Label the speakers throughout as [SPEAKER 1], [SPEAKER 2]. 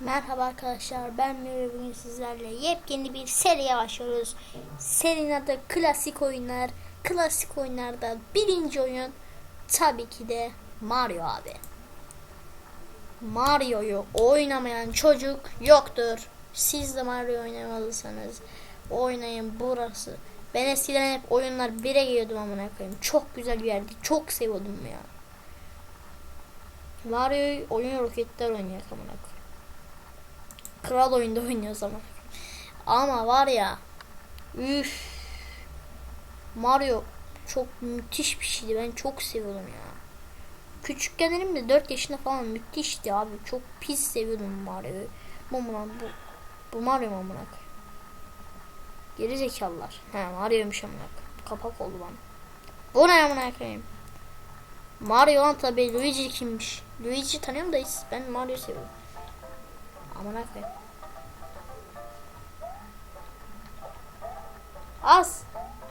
[SPEAKER 1] Merhaba arkadaşlar ben Nuri bugün sizlerle yepyeni bir seriye başlıyoruz. Serinin adı klasik oyunlar. Klasik oyunlarda birinci oyun tabii ki de Mario abi. Mario'yu oynamayan çocuk yoktur. Siz de Mario oynamalısınız. Oynayın burası. Ben eskiden hep oyunlar 1'e giriyordum amına koyayım. Çok güzel bir yerdi. Çok seviyordum ya. Mario'yu oyun roketler oynuyor amına koyayım. Kral oyunda oynuyor zaman. Ama var ya üf Mario çok müthiş bir şeydi. Ben çok seviyordum ya. Küçükken benim de 4 yaşında falan müthişti abi. Çok pis seviyordum Mario'yu. Lan bu? Bu Mario koyayım? Geri zekalılar. He Mario'ymuş amına. Kapak oldu bana. Bu ne amına koyayım? Mario lan tabi Luigi kimmiş? Luigi tanıyorum da ben Mario seviyorum. Amına koyayım. Az.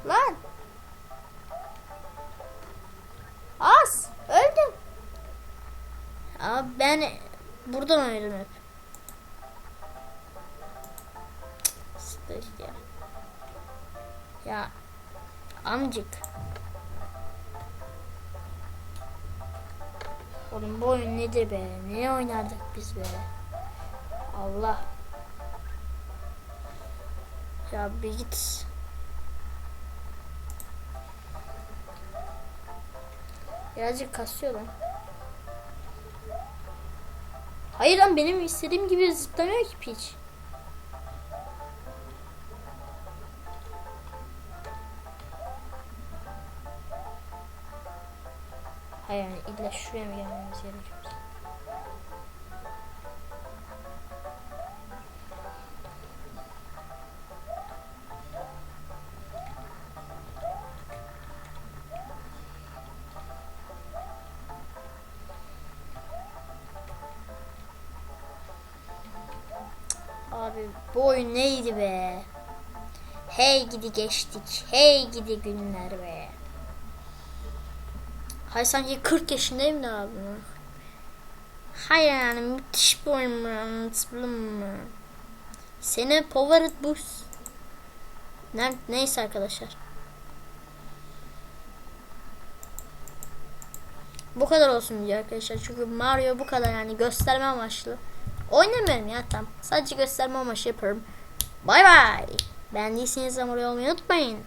[SPEAKER 1] Lan. Az. Öldüm. Abi ben buradan oynadım hep. Ya. Ya amcık. Oğlum bu oyun nedir be? Ne oynardık biz be? Allah. Ya bir git. Birazcık kasıyor lan. Hayır lan benim istediğim gibi zıplamıyor ki piç. Hayır yani illa şuraya mı gelmemiz gerekiyor? Abi bu oyun neydi be? Hey gidi geçtik. Hey gidi günler be. Hay sanki 40 yaşındayım da abi. Hayır yani müthiş bir oyun mu? Anlatabiliyor muyum? Seni Power Boost. Ne, neyse arkadaşlar. Bu kadar olsun diyor arkadaşlar. Çünkü Mario bu kadar yani gösterme amaçlı. Oynamıyorum ya tam. Sadece gösterme amaçlı yapıyorum. Bay bay. Beğendiyseniz abone olmayı unutmayın.